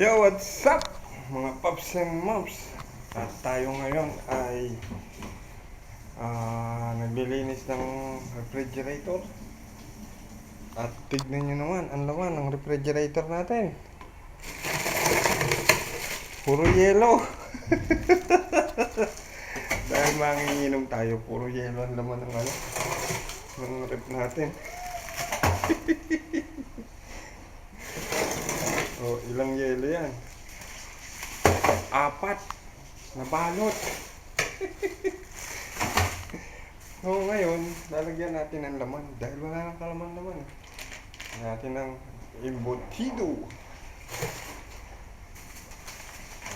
Yo, what's up? Mga paps and moms. At tayo ngayon ay ah naglilinis ng refrigerator. At tignan nyo naman, ang laman ng refrigerator natin. Puro yelo. Dahil manginginom tayo, puro yelo ang laman ng ano, ng rep natin. Oh, ilang yelo yan? Apat. Nabalot. so, ngayon, lalagyan natin ng laman. Dahil wala nang kalaman-laman. Natin ng embutido.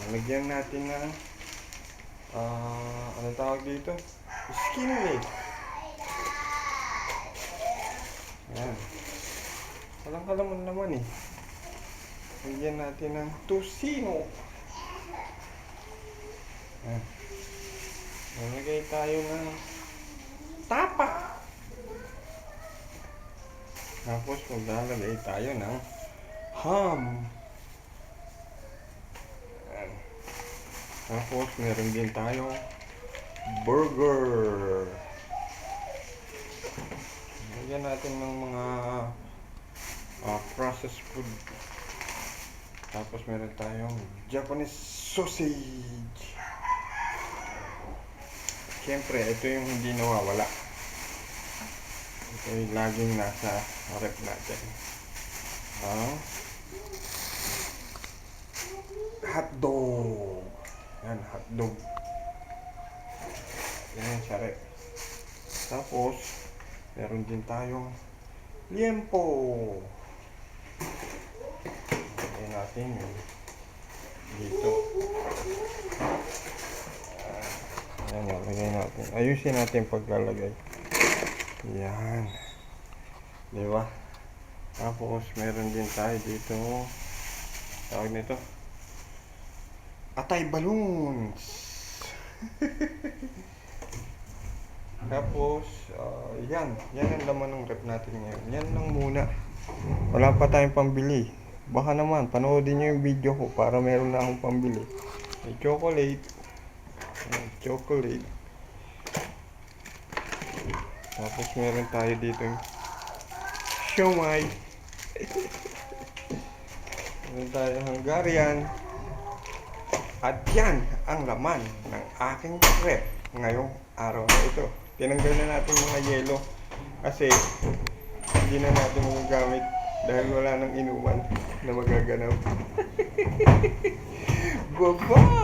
Lagyan natin ng ah, ano tawag dito? Skin leg. Yan. Walang kalaman-laman eh. Lagyan natin ng tusino. Yan. Nalagay tayo ng tapa. Tapos maglalagay tayo ng ham. Yan. Tapos meron din tayo burger. Lagyan natin ng mga ah, processed food. Tapos meron tayong Japanese sausage. Siyempre, ito yung hindi nawawala. Ito yung laging nasa rep natin. Ang hotdog. Yan, hotdog. Yan yung sa rep. Tapos, meron din tayong liempo. Lagay natin yun dito. Ayan, lagay natin. Ayusin natin paglalagay. Yan. Di ba? Tapos, meron din tayo dito. Tawag nito. Atay balloons. Tapos, ah, yan. Yan ang laman ng rep natin ngayon. Yan lang muna. Wala pa tayong pambili. Baka naman, panoodin nyo yung video ko para meron na akong pambili. May chocolate. May chocolate. Tapos meron tayo dito yung siomay. meron tayo Hungarian. At yan ang laman ng aking rep ngayong araw na ito. Tinanggal na natin mga yelo kasi hindi na natin magagamit dahil wala nang inuman na magaganaw. Bye-bye!